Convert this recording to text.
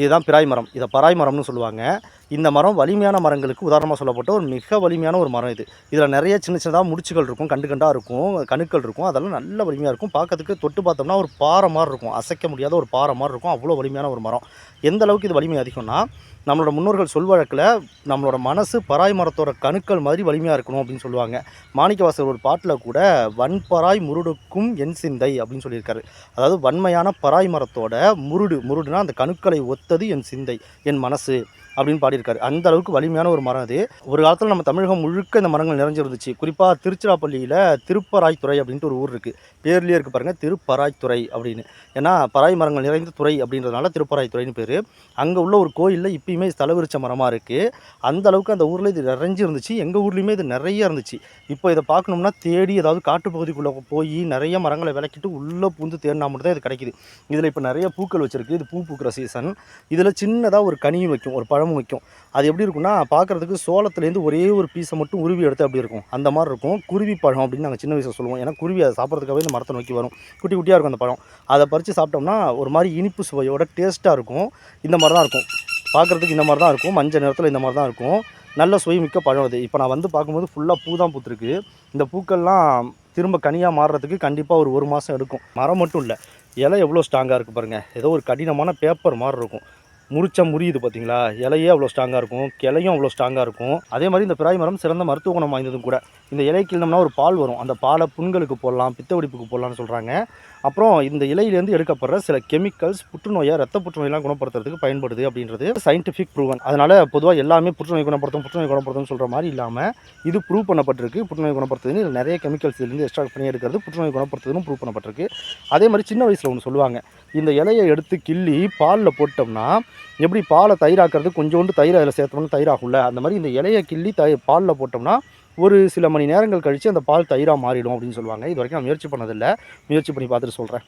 இதுதான் பிராய் மரம் இதை பராய் மரம்னு சொல்லுவாங்க. இந்த மரம் வலிமையான மரங்களுக்கு உதாரணமாக சொல்லப்பட்ட ஒரு மிக வலிமையான ஒரு மரம் இது. இதில் நிறைய சின்ன சின்னதாக முடிச்சுகள் இருக்கும் கண்டு கண்டாக இருக்கும் கணுக்கள் இருக்கும். அதெல்லாம் நல்ல வலிமையாக இருக்கும். பார்க்கறதுக்கு தொட்டு பார்த்தோம்னா ஒரு பாறை மாதிரி இருக்கும். அசைக்க முடியாத ஒரு பாறை மாதிரி இருக்கும். அவ்வளோ வலிமையான ஒரு மரம். எந்த அளவுக்கு இது வலிமை அதிகம்னா நம்மளோட முன்னோர்கள் சொல்வழக்கில் நம்மளோட மனசு பராய் மரத்தோட கணுக்கள் மாதிரி வலிமையாக இருக்கணும் அப்படின்னு சொல்லுவாங்க. மாணிக்கவாசகர் ஒரு பாட்டில் கூட வன்பராய் முருடுக்கும் என் சிந்தை அப்படின்னு சொல்லியிருக்காரு. அதாவது வன்மையான பராய் மரத்தோட முருடு முருடுனா அந்த கணுக்களை ஒத்தது என் சிந்தை என் மனசு அப்படின்னு பாடி பாடியிருக்காரு அந்த அளவுக்கு வலிமையான ஒரு மரம் அது. ஒரு காலத்தில் நம்ம தமிழகம் முழுக்க இந்த மரங்கள் நிறைஞ்சிருந்துச்சு. குறிப்பாக திருச்சிராப்பள்ளியில் திருப்பராய்த்துறை அப்படின்ட்டு ஒரு ஊர் இருக்குது பேர்லேயே இருக்குது பாருங்கள் திருப்பராய்த்துறை அப்படின்னு. ஏன்னா பராய் மரங்கள் நிறைந்த துறை அப்படின்றதுனால திருப்பராய்த்துறைன்னு பேர். அங்கே உள்ள ஒரு கோயிலில் இப்பயுமே ஸ்தலவிருச்ச மரமாக இருக்குது அந்த அளவுக்கு அந்த ஊரில் இது நிறைஞ்சு இருந்துச்சு எங்கள் ஊர்லேயுமே இது நிறைய இருந்துச்சு. இப்போ இதை பார்க்கணும்னா தேடி ஏதாவது காட்டுப்பகுதிக்குள்ளே போய் நிறைய மரங்களை விளக்கிட்டு உள்ளே பூந்து தேடினா மட்டும் தான் இது கிடைக்குது. இதில் இப்போ நிறைய பூக்கள் வச்சுருக்கு. இது பூ பூக்கிற சீசன் இதில் சின்னதாக ஒரு கனியும் வைக்கும் ஒரு பழமும் வைக்கும். அது எப்படி இருக்கும்னா பார்க்குறதுக்கு சோளத்துலேருந்து ஒரே ஒரு பீஸை மட்டும் உருவி எடுத்து அப்படி இருக்கும்? அந்த மாதிரி இருக்கும். குருவி பழம் அப்படின்னு நாங்கள் சின்ன வயசில் சொல்லுவோம். ஏன்னா குருவி அதை சாப்பிட்றதுக்காகவே இந்த மரத்தை நோக்கி வரும். குட்டி குட்டியாக இருக்கும் அந்த பழம். அதை பறித்து சாப்பிட்டோம்னா ஒரு மாதிரி இனிப்பு சுவையோட டேஸ்ட்டாக இருக்கும். இந்த மாதிரி தான் இருக்கும். பார்க்குறதுக்கு இந்த மாதிரி தான் இருக்கும். மஞ்சள் நிறத்தில் இந்த மாதிரி தான் இருக்கும். நல்ல சுவைமிக்க பழம் அது. இப்போ நான் வந்து பார்க்கும்போது ஃபுல்லாக பூ தான் பூத்துருக்கு. இந்த பூக்கள்லாம் திரும்ப கனியாக மாறுறதுக்கு கண்டிப்பாக ஒரு ஒரு மாதம் எடுக்கும். மரம் மட்டும் இல்லை. இலை எவ்வளோ ஸ்ட்ராங்காக இருக்குது பாருங்கள் ஏதோ ஒரு கடினமான பேப்பர் மாதிரி இருக்கும். முறிச்சா முறியுது பார்த்தீங்களா இலையே அவ்வளோ ஸ்ட்ராங்காக இருக்கும். கிளையும் அவ்வளோ ஸ்ட்ராங்காக இருக்கும். அதே மாதிரி இந்த பிராய் மரம் சிறந்த மருத்துவ குணம் வாய்ந்ததும் கூட. இந்த இலை கிள்ளம்னா ஒரு பால் வரும். அந்த பாலை புண்களுக்கு போடலாம் பித்த வெடிப்புக்கு போடலாம்னு சொல்கிறாங்க அப்புறம் இந்த இலையிலேருந்து எடுக்கப்படுற சில கெமிக்கல்ஸ் புற்றுநோயை ரத்த புற்றுநோயெல்லாம் குணப்படுத்துறதுக்கு பயன்படுது அப்படின்றது சயின்டிஃபிக் ப்ரூவன் அதனால் பொதுவாக எல்லாமே புற்றுநோய் குணப்படுத்தும் புற்றுநோய் குணப்படுத்தும்னு சொல்கிற மாதிரி இல்லாமல் இது ப்ரூவ் பண்ணப்பட்டிருக்கு. புற்றுநோய் குணப்படுத்துதுன்னு நிறைய கெமிக்கல்ஸ் இதுலேருந்து எக்ஸ்ட்ராக்ட் பண்ணி எடுக்கிறது புற்றுநோய் குணப்படுத்துதுன்னு ப்ரூவ் பண்ணப்பட்டிருக்கு. அதே மாதிரி சின்ன வயசில் ஒன்று சொல்லுவாங்க. இந்த இலையை எடுத்து கிள்ளி பாலில் போட்டோம்னா எப்படி பாலை தயிராக்கிறது? கொஞ்சோண்டு தயிர் அதில் சேர்த்தோம்னா தயிராகும்ல? அந்த மாதிரி இந்த இலையை கிள்ளி தய பாலில் போட்டோம்னா ஒரு சில மணி நேரங்கள் கழித்து அந்த பால் தயிராக மாறிடும் அப்படின்னு சொல்லுவாங்க. இது வரைக்கும் நான் முயற்சி பண்ணதில்லை. முயற்சி பண்ணி பார்த்துட்டு சொல்கிறேன்